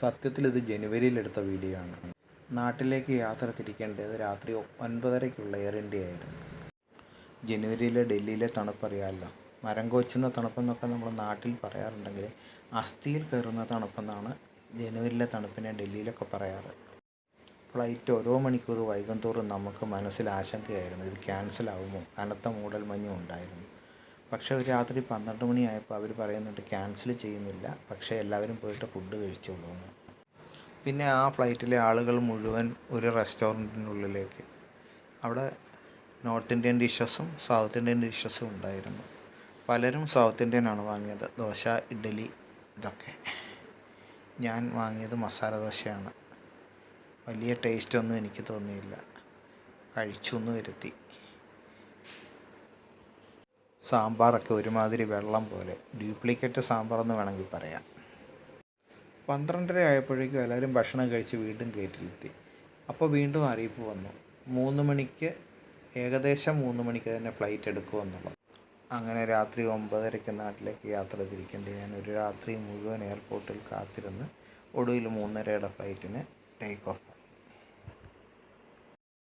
സത്യത്തിൽ ഇത് ജനുവരിയിൽ എടുത്ത വീഡിയോ ആണ്. നാട്ടിലേക്ക് യാത്ര തിരിക്കേണ്ടത് രാത്രി ഒൻപതരയ്ക്കുള്ള എയർ ഇന്ത്യ ആയിരുന്നു. ജനുവരിയിലെ ഡൽഹിയിലെ തണുപ്പ് അറിയാമല്ലോ. മരം കൊച്ചുന്ന തണുപ്പെന്നൊക്കെ നമ്മൾ നാട്ടിൽ പറയാറുണ്ടെങ്കിൽ അസ്ഥിയിൽ കയറുന്ന തണുപ്പെന്നാണ് ജനുവരിയിലെ തണുപ്പിനെ ഡൽഹിയിലൊക്കെ പറയാറ്. ഫ്ലൈറ്റ് ഓരോ മണിക്കൂർ വൈകും നമുക്ക് മനസ്സിൽ ആശങ്കയായിരുന്നു. ഇത് ക്യാൻസൽ ആവുമോ? കനത്ത മൂടൽ മഞ്ഞും ഉണ്ടായിരുന്നു. പക്ഷേ ഒരു രാത്രി പന്ത്രണ്ട് മണിയായപ്പോൾ അവർ പറയുന്നുണ്ട് ക്യാൻസൽ ചെയ്യുന്നില്ല. പക്ഷേ എല്ലാവരും പോയിട്ട് ഫുഡ് കഴിച്ചോളൂ എന്ന്. പിന്നെ ആ ഫ്ലൈറ്റിലെ ആളുകൾ മുഴുവൻ ഒരു റെസ്റ്റോറന്റിനുള്ളിലേക്ക്. അവിടെ നോർത്ത് ഇന്ത്യൻ ഡിഷസും സൗത്ത് ഇന്ത്യൻ ഡിഷസും ഉണ്ടായിരുന്നു. പലരും സൗത്ത് ഇന്ത്യൻ ആണ് വാങ്ങിയത്. ദോശ ഇഡ്ഡലി ഇതൊക്കെ. ഞാൻ വാങ്ങിയത് മസാല ദോശയാണ്. വലിയ ടേസ്റ്റ് ഒന്നും എനിക്ക് തോന്നിയില്ല. കഴിച്ചു എന്ന് വരുത്തി. സാമ്പാറൊക്കെ ഒരുമാതിരി വെള്ളം പോലെ. ഡ്യൂപ്ലിക്കേറ്റ് സാമ്പാറെന്ന് വേണമെങ്കിൽ പറയാം. പന്ത്രണ്ടര ആയപ്പോഴേക്കും എല്ലാവരും ഭക്ഷണം കഴിച്ച് വീണ്ടും ഗേറ്റിലെത്തി. അപ്പോൾ വീണ്ടും അറിയിപ്പ് വന്നു. മൂന്ന് മണിക്ക് ഏകദേശം മൂന്ന് മണിക്ക് തന്നെ ഫ്ലൈറ്റ് എടുക്കുമെന്നുള്ളത് അങ്ങനെ രാത്രി ഒമ്പതരയ്ക്ക് നാട്ടിലേക്ക് യാത്ര തിരിക്കേണ്ടി ഞാൻ ഒരു രാത്രി മുഴുവൻ എയർപോർട്ടിൽ കാത്തിരുന്ന് ഒടുവിൽ മൂന്നരയുടെ ഫ്ലൈറ്റിന് ടേക്ക് ഓഫ്.